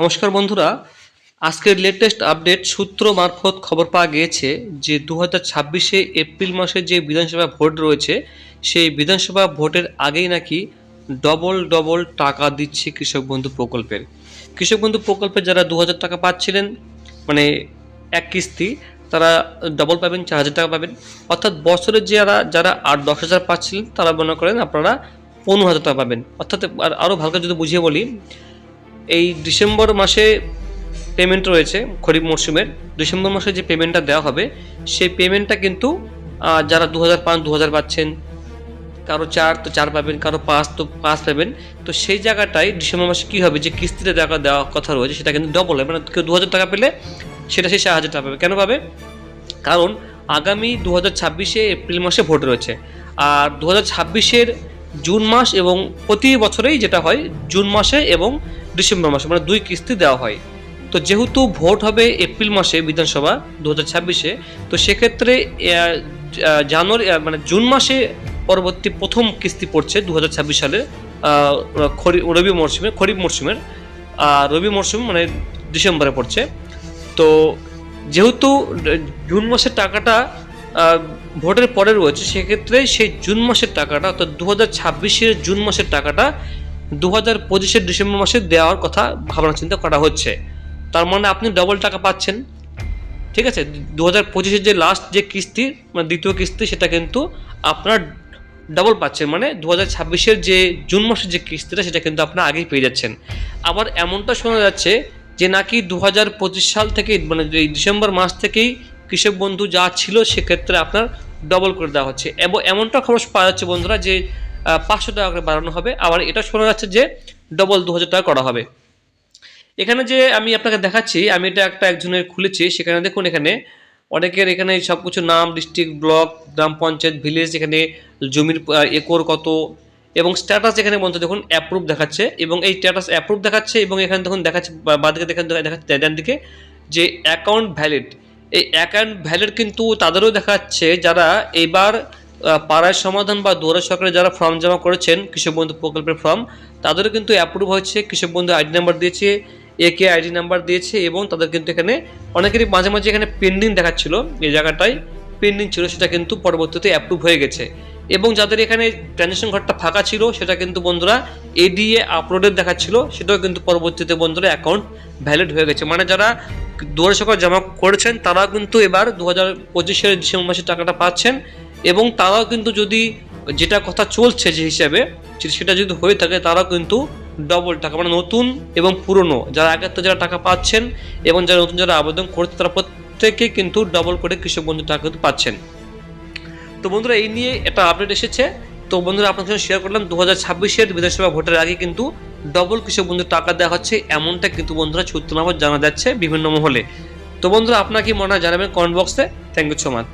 নমস্কার বন্ধুরা। আজকের লেটেস্ট আপডেট সূত্র মারফত খবর পাওয়া গিয়েছে যে দু হাজার ছাব্বিশে এপ্রিল মাসে যে বিধানসভা ভোট রয়েছে, সেই বিধানসভা ভোটের আগেই নাকি ডবল ডবল টাকা দিচ্ছে কৃষক বন্ধু প্রকল্পের। কৃষক বন্ধু প্রকল্পে যারা দু হাজার টাকা পাচ্ছিলেন মানে এক কিস্তি, তারা ডবল পাবেন, চার হাজার টাকা পাবেন। অর্থাৎ বছরে যারা যারা আট দশ হাজার পাচ্ছিলেন, তারা মনে করেন আপনারা পনেরো হাজার টাকা পাবেন। অর্থাৎ আর- আরও ভালো যদি বুঝিয়ে বলি এই ডিসেম্বর মাসে পেমেন্ট রয়েছে খরিফ মরশুমের ডিসেম্বর মাসে যে পেমেন্টটা দেওয়া হবে, সেই পেমেন্টটা কিন্তু যারা দু হাজার পাঁচ দু হাজার পাচ্ছেন, কারও চার, তো চার পাবেন, কারও পাঁচ, তো পাঁচ পাবেন, তো সেই জায়গাটায় ডিসেম্বর মাসে কী হবে? যে কিস্তিতে দেওয়া কথা রয়েছে, সেটা কিন্তু ডবল হবে মানে কেউ দু হাজার টাকা পেলে সেটা সে চার হাজার টাকা পাবে। কেন পাবে? কারণ আগামী দু হাজার ছাব্বিশে এপ্রিল মাসে ভোট রয়েছে। আর দু হাজার ছাব্বিশের জুন মাস এবং প্রতি বছরেই যেটা হয়, জুন মাসে এবং ডিসেম্বর মাসে মানে দুই কিস্তি দেওয়া হয়। তো যেহেতু ভোট হবে এপ্রিল মাসে বিধানসভা দু হাজার ছাব্বিশে, তো সেক্ষেত্রে জানুয়ারি মানে জুন মাসে পরবর্তী প্রথম কিস্তি পড়ছে দু হাজার ছাব্বিশ সালে রবি মরশুমে, খরিফ মরশুমের আর রবি মরশুম মানে ডিসেম্বরে পড়ছে। তো যেহেতু জুন মাসের টাকাটা ভোটের পরে রয়েছে, সেক্ষেত্রে সেই জুন মাসের টাকাটা, অর্থাৎ দু হাজার ছাব্বিশের জুন মাসের টাকাটা দু হাজার পঁচিশের ডিসেম্বর মাসে দেওয়ার কথা ভাবনা চিন্তা করা হচ্ছে। তার মানে আপনি ডবল টাকা পাচ্ছেন। ঠিক আছে? দু হাজার পঁচিশের যে লাস্ট যে কিস্তি মানে দ্বিতীয় কিস্তি, সেটা কিন্তু আপনার ডবল পাচ্ছেন। মানে দু হাজার ছাব্বিশের যে জুন মাসের যে কিস্তিটা, সেটা কিন্তু আপনার আগেই পেয়ে যাচ্ছেন। আবার এমনটা শোনা যাচ্ছে যে নাকি দু হাজার পঁচিশ সাল থেকে মানে এই ডিসেম্বর মাস থেকেই কৃষক বন্ধু যা ছিল, সেক্ষেত্রে আপনার ডবল করে দেওয়া হচ্ছে। এবং, এমনটা খবর পাওয়া যাচ্ছে বন্ধুরা যে পাঁচশো টাকা করে বাড়ানো হবে। আবার এটা শোনা যাচ্ছে যে ডবল দু হাজার টাকা করা হবে। এখানে যে আমি আপনাকে দেখাচ্ছি, আমি এটা একটা একজনের খুলেছি। সেখানে দেখুন এখানে অনেকের এখানে সব কিছু নাম ডিস্ট্রিক্ট ব্লক গ্রাম পঞ্চায়েত ভিলেজ এখানে জমির একর কত এবং স্ট্যাটাস এখানে বলতে দেখুন অ্যাপ্রুভ দেখাচ্ছে এবং এই স্ট্যাটাস অ্যাপ্রুভ দেখাচ্ছে এবং এখানে দেখুন দেখাচ্ছে বাঁদিকে দেখেন দেখাচ্ছে ডান দিকে যে অ্যাকাউন্ট ভ্যালিড এই অ্যাকাউন্ট ভ্যালিড কিন্তু তাদেরও দেখাচ্ছে যারা এবার পাড়ায় সমাধান বা দৌড়া সরকারে যারা ফর্ম জমা করেছেন কৃষক বন্ধু প্রকল্পের ফর্ম তাদেরও কিন্তু অ্যাপ্রুভ হয়েছে, কৃষক বন্ধু আইডি নাম্বার দিয়েছে একে আইডি নাম্বার দিয়েছে এবং তাদের কিন্তু এখানে অনেকেরই মাঝে মাঝে এখানে পেন্ডিং দেখাচ্ছিল এই জায়গাটায় পেন্ডিং ছিল, সেটা কিন্তু পরবর্তীতে অ্যাপ্রুভ হয়ে গেছে। এবং যাদের এখানে ট্রানজেকশন ঘরটা ফাঁকা ছিল, সেটা কিন্তু বন্ধুরা এডিএ আপলোডেড দেখাচ্ছিল, সেটাও কিন্তু পরবর্তীতে বন্ধুরা অ্যাকাউন্ট ভ্যালিড হয়ে গেছে। মানে যারা দুয়ারে সরকার জমা করেছেন তারা কিন্তু এবার দু হাজার পঁচিশের ডিসেম্বর মাসে টাকাটা পাচ্ছেন। এবং তারাও কিন্তু যদি যেটা কথা চলছে যে হিসাবে সেটা যদি হয়ে থাকে, তারাও কিন্তু ডবল টাকা মানে নতুন এবং পুরনো। যারা আগের তো যারা টাকা পাচ্ছেন এবং যারা নতুন যারা আবেদন করছে, তারা প্রত্যেকে কিন্তু ডবল করে কৃষক বন্ধু টাকা কিন্তু পাচ্ছেন। তো বন্ধুরা, এই নিয়ে একটা আপডেট এসেছে। তো বন্ধুরা আপনার সঙ্গে শেয়ার করলাম, দু হাজার ছাব্বিশের বিধানসভা ভোটের আগে কিন্তু ডবল কৃষক বন্ধুর টাকা দেওয়া হচ্ছে, এমনটা কিন্তু বন্ধুরা সূত্র মারফত জানা যাচ্ছে বিভিন্ন মহলে। তো বন্ধুরা, আপনার কি মনে হয় জানাবেন কমেন্ট বক্সে থ্যাংক ইউ সো মাচ